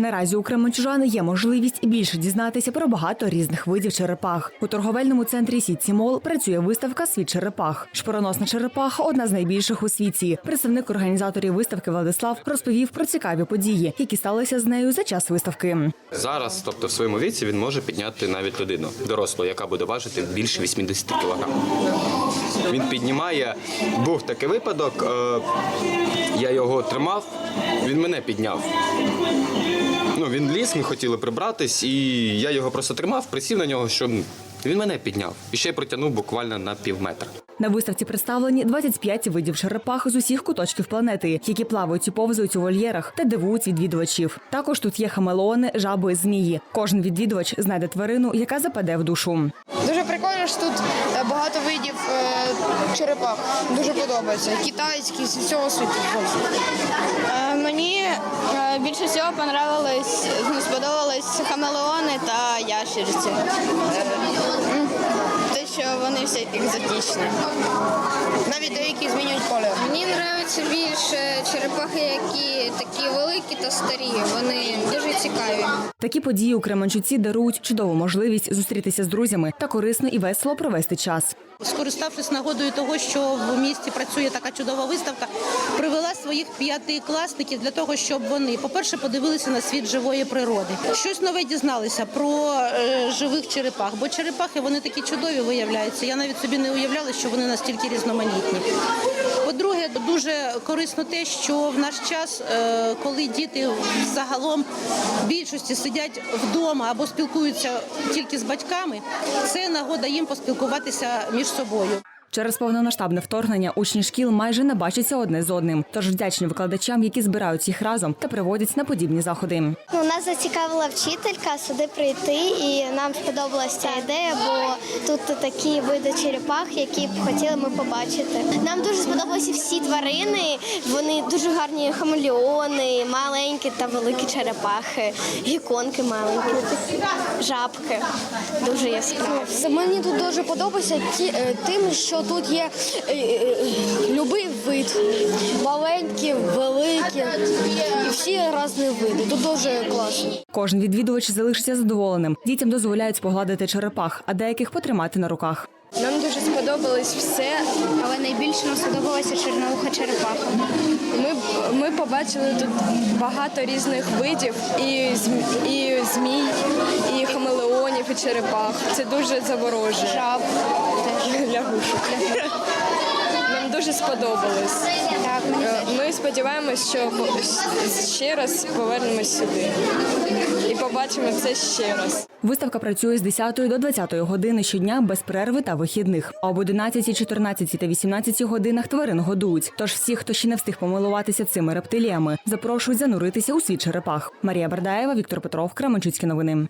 Наразі у Кременчужани є можливість більше дізнатися про багато різних видів черепах. У торговельному центрі Сітсі Мол працює виставка Світ черепах. Шпороносна черепаха одна з найбільших у світі. Представник організаторів виставки Владислав розповів про цікаві події, які сталися з нею за час виставки. Зараз, тобто в своєму віці, він може підняти навіть людину дорослу, яка буде важити більше 80 кг. Він піднімає. Був такий випадок. е, Я його тримав, він мене підняв. Ну, він ліз, ми хотіли прибратись, і я його просто тримав, присів на нього, щоб він мене підняв. І ще й протягнув буквально на пів метра. На виставці представлені 25 видів черепах з усіх куточків планети, які плавають і повзають у вольєрах та дивують відвідувачів. Також тут є хамелеони, жаби, змії. Кожен відвідувач знайде тварину, яка западе в душу. Дуже прикольно, що тут е, багато видів е, черепах. Дуже подобається. Китайські з всього світу. Більше всього понравилось, ну, сподобались хамелеони та ящерці. Е, Те, що вони всі екзотичні. Навіть деякі змінюють колір. Мені подобаються більше черепахи, які такі великі та старі. Вони дуже цікаві. Такі події у Кременчуці дарують чудову можливість зустрітися з друзями та корисно і весело провести час. Скориставшись нагодою того, що в місті працює така чудова виставка, привела своїх п'ятикласників для того, щоб вони, по-перше, подивилися на світ живої природи. Щось нове дізналися про е, живих черепах, бо черепахи вони такі чудові виявляються. Я навіть собі не уявляла, що вони настільки різноманітні. По-друге, дуже корисно те, що в наш час, е, коли діти загалом в більшості сидять вдома або спілкуються тільки з батьками, це нагода їм поспілкуватися між собою. Через повномасштабне вторгнення учні шкіл майже не бачаться одне з одним. Тож вдячні викладачам, які збирають їх разом та приводять на подібні заходи. Ну, нас зацікавила вчителька сюди прийти, і нам сподобалася ця ідея, бо тут такі види черепах, які б хотіли ми побачити. Нам дуже сподобалися всі тварини. Вони дуже гарні хамелеони, маленькі та великі черепахи, гіконки маленькі, жабки. Дуже яскраві. Мені тут дуже подобається ті, е, тим, що тут є е, е, любий вид. Маленькі, великі і всі різні види. Тут дуже класно. Кожен відвідувач залишиться задоволеним. Дітям дозволяють погладити черепах, а деяких потримати на руках. Нам дуже сподобалось все. Але найбільше нам сподобалася чорноуха черепаха. Ми, ми побачили тут багато різних видів і, і змій, і хамелеонів, і черепах. Це дуже заворожує. Жаб. Лягушок. Нам дуже сподобалось. Е, Ми сподіваємось, що ще раз повернемось сюди і побачимо це ще раз. Виставка працює з 10 до 20 години щодня без перерви та вихідних. А об 11, 14 та 18 годинах тварин годують. Тож всі, хто ще не встиг помилуватися цими рептиліями, запрошують зануритися у світ черепах. Марія Бардаєва, Віктор Петров, Кременчуцькі новини.